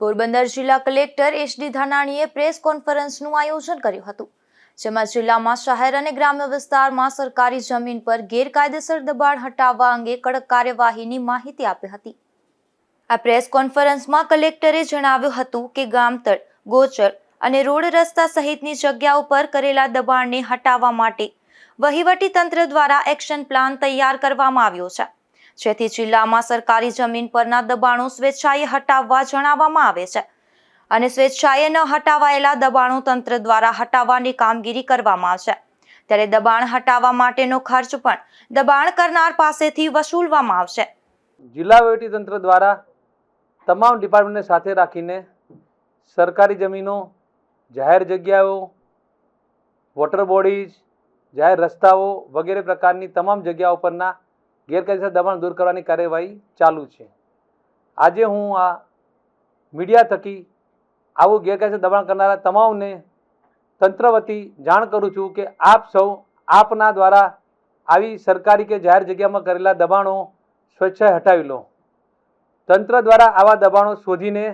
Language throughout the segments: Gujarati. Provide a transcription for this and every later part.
પોરબંદર જિલ્લા કલેક્ટર એચડી ધાનાણીએ પ્રેસ કોન્ફરન્સનું આયોજન કર્યું હતું, જેમાં જિલ્લામાં શહેર અને ગ્રામ્ય વિસ્તારમાં સરકારી જમીન પર ગેરકાયદેસર દબાણ હટાવવા અંગે કડક કાર્યવાહીની માહિતી આપી હતી. આ પ્રેસ કોન્ફરન્સમાં કલેક્ટરે જણાવ્યું હતું કે ગામતળ ગોચર અને રોડ રસ્તા સહિતની જગ્યા ઉપર કરેલા દબાણને હટાવવા માટે વહીવટી તંત્ર દ્વારા એક્શન પ્લાન તૈયાર કરવામાં આવ્યો છે. જેથી જિલ્લામાં સરકારી જમીન પરના દબાણો સ્વેચ્છાએ હટાવવા જણાવવામાં આવે છે. અને સ્વેચ્છાએ ન હટાવાયેલા દબાણો તંત્ર દ્વારા હટાવવાની કામગીરી કરવામાં આવશે. ત્યારે દબાણ હટાવવા માટેનો ખર્ચ પણ દબાણ કરનાર પાસેથી વસૂલવામાં આવશે. જિલ્લા તંત્ર દ્વારા તમામ ડિપાર્ટમેન્ટને સાથે રાખીને સરકારી જમીનો, જાહેર જગ્યાઓ, વોટર બોડીઝ, જાહેર રસ્તાઓ વગેરે પ્રકારની તમામ જગ્યાઓ પરના ગેરકાયદેસર દબાણ દૂર કરવાની કાર્યવાહી ચાલુ છે. આજે હું આ મીડિયા થકી આવું ગેરકાયદેસર દબાણ કરનારા તમામને તંત્ર વતી જાણ કરું છું કે આપ સૌ આપના દ્વારા આવી સરકારી કે જાહેર જગ્યામાં કરેલા દબાણો સ્વેચ્છાએ હટાવી લો. તંત્ર દ્વારા આવા દબાણો શોધીને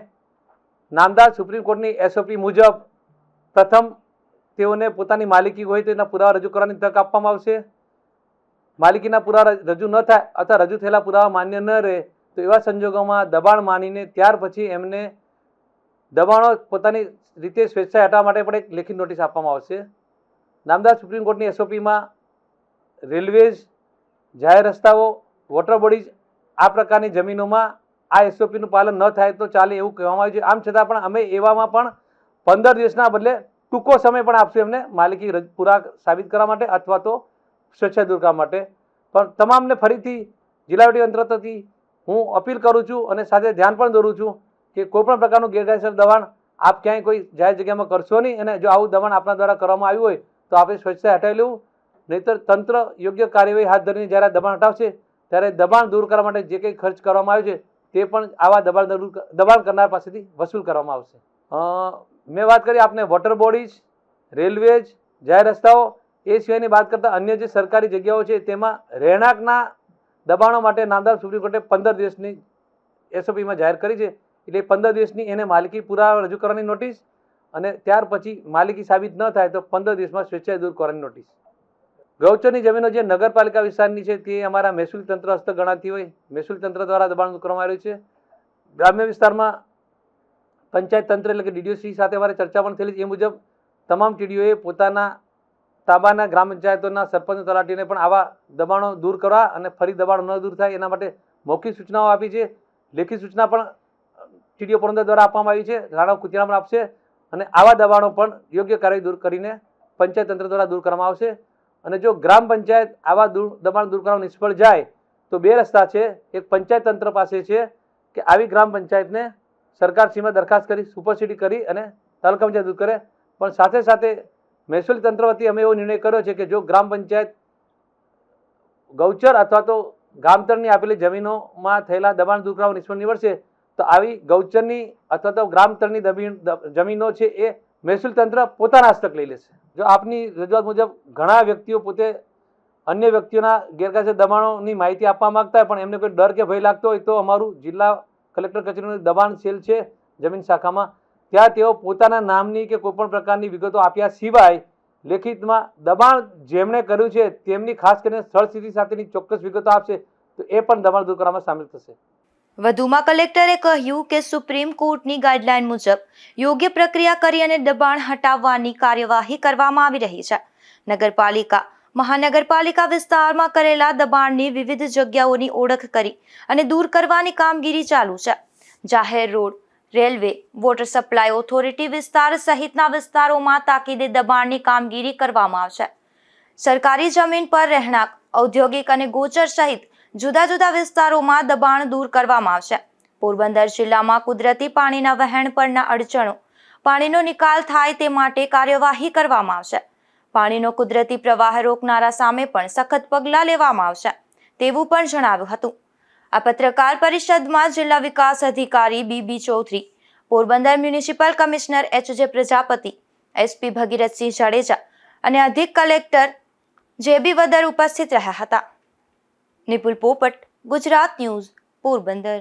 નામદાર સુપ્રીમ કોર્ટની એસઓપી મુજબ પ્રથમ તેઓને પોતાની માલિકી હોય તેના પુરાવા રજૂ કરવાની તક આપવામાં આવશે. માલિકીના પુરાવા રજૂ ન થાય અથવા રજૂ થયેલા પુરાવા માન્ય ન રહે, તો એવા સંજોગોમાં દબાણ માનીને ત્યાર પછી એમને દબાણો પોતાની રીતે સ્વેચ્છાએ હટાવવા માટે પણ એક લેખિત નોટિસ આપવામાં આવશે. નામદાર સુપ્રીમ કોર્ટની એસઓપીમાં રેલવેઝ, જાહેર રસ્તાઓ, વોટર બોડીઝ આ પ્રકારની જમીનોમાં આ એસઓપીનું પાલન ન થાય તો ચાલે એવું કહેવામાં આવ્યું છે. આમ છતાં પણ અમે એવામાં પણ પંદર દિવસના બદલે ટૂંકો સમય પણ આપશું એમને માલિકી પુરા સાબિત કરવા માટે અથવા તો સ્વેચ્છા દૂર કરવા માટે. પણ તમામને ફરીથી જિલ્લા તંત્ર તરફથી હું અપીલ કરું છું અને સાથે ધ્યાન પણ દોરું છું કે કોઈપણ પ્રકારનું ગેરકાયદેસર દબાણ આપ ક્યાંય કોઈ જાહેર જગ્યામાં કરશો નહીં અને જો આવું દબાણ આપણા દ્વારા કરવામાં આવ્યું હોય તો આપણે સ્વચ્છતા હટાવી લેવું. નહીંતર તંત્ર યોગ્ય કાર્યવાહી હાથ ધરીને જ્યારે દબાણ હટાવશે, ત્યારે દબાણ દૂર કરવા માટે જે કંઈ ખર્ચ કરવામાં આવ્યો છે, તે પણ આવા દબાણ દબાણ કરનાર પાસેથી વસૂલ કરવામાં આવશે. મેં વાત કરી આપને વોટર બોડીઝ રેલવેઝ જાહેર રસ્તાઓ એ સિવાયની વાત કરતાં અન્ય જે સરકારી જગ્યાઓ છે, તેમાં રહેણાંકના દબાણો માટે નામદાર સુપ્રીમ કોર્ટે પંદર દિવસની એસઓપીમાં જાહેર કરી છે. એટલે પંદર દિવસની એને માલિકી પુરાવા રજૂ કરવાની નોટિસ અને ત્યાર પછી માલિકી સાબિત ન થાય તો પંદર દિવસમાં સ્વેચ્છાએ દૂર કરવાની નોટિસ. ગૌચરની જમીનો જે નગરપાલિકા વિસ્તારની છે, તે અમારા મહેસૂલ તંત્ર હસ્ત ગણાતી હોય, મહેસૂલ તંત્ર દ્વારા દબાણ કરવામાં આવ્યું છે. ગ્રામ્ય વિસ્તારમાં પંચાયત તંત્ર એટલે કે ડીડીઓસી સાથે અમારે ચર્ચા પણ થયેલી છે. એ મુજબ તમામ ટીડીઓએ પોતાના તાબાના ગ્રામ પંચાયતોના સરપંચ તલાટીને પણ આવા દબાણો દૂર કરવા અને ફરી દબાણો ન દૂર થાય એના માટે મૌખિક સૂચનાઓ આપી છે. લેખિત સૂચના પણ ટીડીઓ પોરંદર દ્વારા આપવામાં આવી છે. રાણા પણ આપશે અને આવા દબાણો પણ યોગ્ય કાર્ય દૂર કરીને પંચાયત તંત્ર દ્વારા દૂર કરવામાં આવશે. અને જો ગ્રામ પંચાયત આવા દબાણ દૂર કરવા નિષ્ફળ જાય, તો બે રસ્તા છે. એક પંચાયત તંત્ર પાસે છે કે આવી ગ્રામ પંચાયતને સરકારશ્રીમાં દરખાસ્ત કરી સુપરસીડી કરી અને તાલુકા પંચાયત દૂર કરે. પણ સાથે સાથે મહેસૂલી તંત્ર વતી અમે એવો નિર્ણય કર્યો છે કે જો ગ્રામ પંચાયત ગૌચર અથવા તો ગામતળની આપેલી જમીનોમાં થયેલા દબાણ દૂર કરવા નિષ્ફળ નીવડશે, તો આવી ગૌચરની અથવા તો ગ્રામતળની જમીનો છે એ મહેસૂલ તંત્ર પોતાના હસ્તક લઈ લેશે. જો આપની રજૂઆત મુજબ ઘણા વ્યક્તિઓ પોતે અન્ય વ્યક્તિઓના ગેરકાયદેસર દબાણોની માહિતી આપવા માંગતા હોય, પણ એમને કોઈ ડર કે ભય લાગતો હોય, તો અમારું જિલ્લા કલેક્ટર કચેરીનું દબાણ સેલ છે, જમીન શાખામાં ત્યાં તેઓ પોતાના નામની કે કોઈપણ પ્રકારની વિગતો આપ્યા સિવાય લેખિતમાં દબાણ જેમણે કર્યું છે તેમની ખાસ કરીને સ્થળ સ્થિતિ સાથેની ચોક્કસ વિગતો આપશે, તો એ પણ દબાણ દૂર કરવામાં સામેલ થશે. વધુમાં કલેક્ટરે કહ્યું કે સુપ્રીમ કોર્ટની ગાઈડલાઈન મુજબ યોગ્ય પ્રક્રિયા કરી અને દબાણ હટાવવાની કાર્યવાહી કરવામાં આવી રહી છે. નગરપાલિકા, મહાનગરપાલિકા વિસ્તારમાં કરેલા દબાણની વિવિધ જગ્યાઓની ઓળખ કરી અને દૂર કરવાની કામગીરી ચાલુ છે. જાહેર road railway, water supply authority વિસ્તાર સહિતના વિસ્તારોમાં તાકીદે દબાણની કામગીરી કરવામાં આવશે. સરકારી જમીન પર રહેણાંક, ઔદ્યોગિક અને ગોચર સહિત જુદા જુદા વિસ્તારોમાં દબાણ દૂર કરવામાં આવશે. પોરબંદર જિલ્લામાં કુદરતી પાણીના વહેણ પરના અડચણો, પાણીનો નિકાલ થાય તે માટે કાર્યવાહી કરવામાં આવશે. પાણીનો કુદરતી પ્રવાહ રોકનારા સામે પણ સખત પગલાં લેવામાં આવશે, તેવું પણ જણાવ્યું હતું. આ પત્રકાર પરિષદમાં જિલ્લા વિકાસ અધિકારી BB Chaudhari, Porbandar municipal commissioner H J Prajapati, SP Bhagirathsinh Jadeja અને અધિક કલેક્ટર જે બી વદર ઉપસ્થિત રહ્યા હતા. નિપુલ પોપટ, ગુજરાત ન્યૂઝ, પોરબંદર.